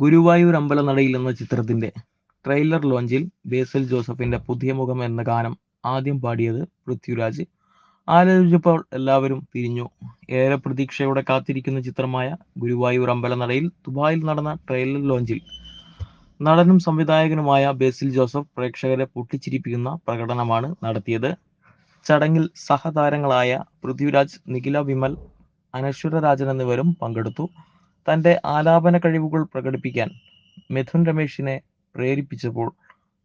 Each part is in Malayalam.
ഗുരുവായൂർ അമ്പലനടയിൽ എന്ന ചിത്രത്തിന്റെ ട്രെയിലർ ലോഞ്ചിൽ ബേസൽ ജോസഫിന്റെ പുതിയ മുഖം എന്ന ഗാനം ആദ്യം പാടിയത് പൃഥ്വിരാജ്. ആലോചിച്ചപ്പോൾ എല്ലാവരും പിരിഞ്ഞു ഏറെ പ്രതീക്ഷയോടെ കാത്തിരിക്കുന്ന ചിത്രമായ ഗുരുവായൂർ അമ്പലനടയിൽ ദുബായിൽ നടന്ന ട്രെയിലർ ലോഞ്ചിൽ നടനും സംവിധായകനുമായ ബേസിൽ ജോസഫ് പ്രേക്ഷകരെ പൊട്ടിച്ചിരിപ്പിക്കുന്ന പ്രകടനമാണ് നടത്തിയത്. ചടങ്ങിൽ സഹതാരങ്ങളായ പൃഥ്വിരാജ് നിഖില വിമൽ അനശ്വര രാജൻ എന്നിവരും പങ്കെടുത്തു. തന്റെ ആലാപന കഴിവുകൾ പ്രകടിപ്പിക്കാൻ മിഥുൻ രമേശിനെ പ്രേരിപ്പിച്ചപ്പോൾ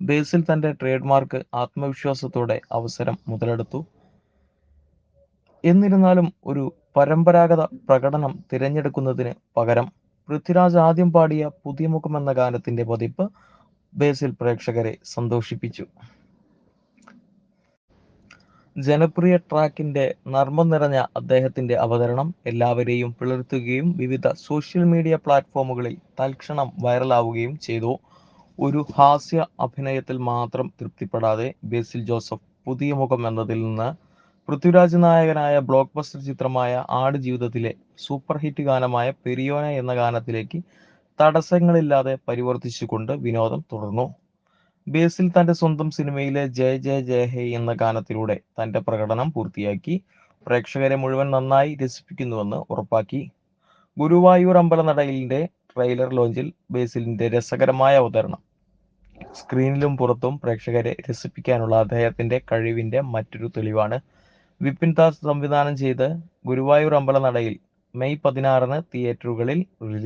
ബേസിൽ തന്റെ ട്രേഡ് മാർക്ക് ആത്മവിശ്വാസത്തോടെ അവസരം മുതലെടുത്തു. എന്നിരുന്നാലും ഒരു പരമ്പരാഗത പ്രകടനം തിരഞ്ഞെടുക്കുന്നതിന് പകരം പൃഥ്വിരാജ് ആദ്യം പാടിയ പുതിയ മുഖം എന്ന ഗാനത്തിന്റെ പതിപ്പ് ബേസിൽ പ്രേക്ഷകരെ സന്തോഷിപ്പിച്ചു. ജനപ്രിയ ട്രാക്കിന്റെ നർമ്മം നിറഞ്ഞ അദ്ദേഹത്തിന്റെ അവതരണം എല്ലാവരെയും പിളർത്തുകയും വിവിധ സോഷ്യൽ മീഡിയ പ്ലാറ്റ്ഫോമുകളിൽ തൽക്ഷണം വൈറലാവുകയും ചെയ്തു. ഒരു ഹാസ്യ അഭിനയത്തിൽ മാത്രം തൃപ്തിപ്പെടാതെ ബേസിൽ ജോസഫ് പുതിയ മുഖം എന്നതിൽ നിന്ന് പൃഥ്വിരാജ് നായകനായ ബ്ലോക്ക് ബസ്റ്റർ ചിത്രമായ ആട് ജീവിതത്തിലെ സൂപ്പർ ഹിറ്റ് ഗാനമായ പെരിയോന എന്ന ഗാനത്തിലേക്ക് തടസ്സങ്ങളില്ലാതെ പരിവർത്തിച്ചുകൊണ്ട് വിനോദം തുടർന്നു. ബേസിൽ തന്റെ സ്വന്തം സിനിമയിലെ ജയ ജയ ജയ ഹേ എന്ന ഗാനത്തിലൂടെ തന്റെ പ്രകടനം പൂർത്തിയാക്കി പ്രേക്ഷകരെ മുഴുവൻ നന്നായി രസിപ്പിക്കുന്നുവെന്ന് ഉറപ്പാക്കി. ഗുരുവായൂർ അമ്പലനടയിലിന്റെ ട്രെയിലർ ലോഞ്ചിൽ ബേസിലിന്റെ രസകരമായ അവതരണം. സ്ക്രീനിലും പുറത്തും പ്രേക്ഷകരെ രസിപ്പിക്കാനുള്ള അദ്ദേഹത്തിന്റെ കഴിവിന്റെ മറ്റൊരു തെളിവാണ്. വിപിൻ ദാസ് സംവിധാനം ചെയ്ത് ഗുരുവായൂർ അമ്പലനടയിൽ മെയ് പതിനാറിന് തിയേറ്ററുകളിൽ റിലീസ്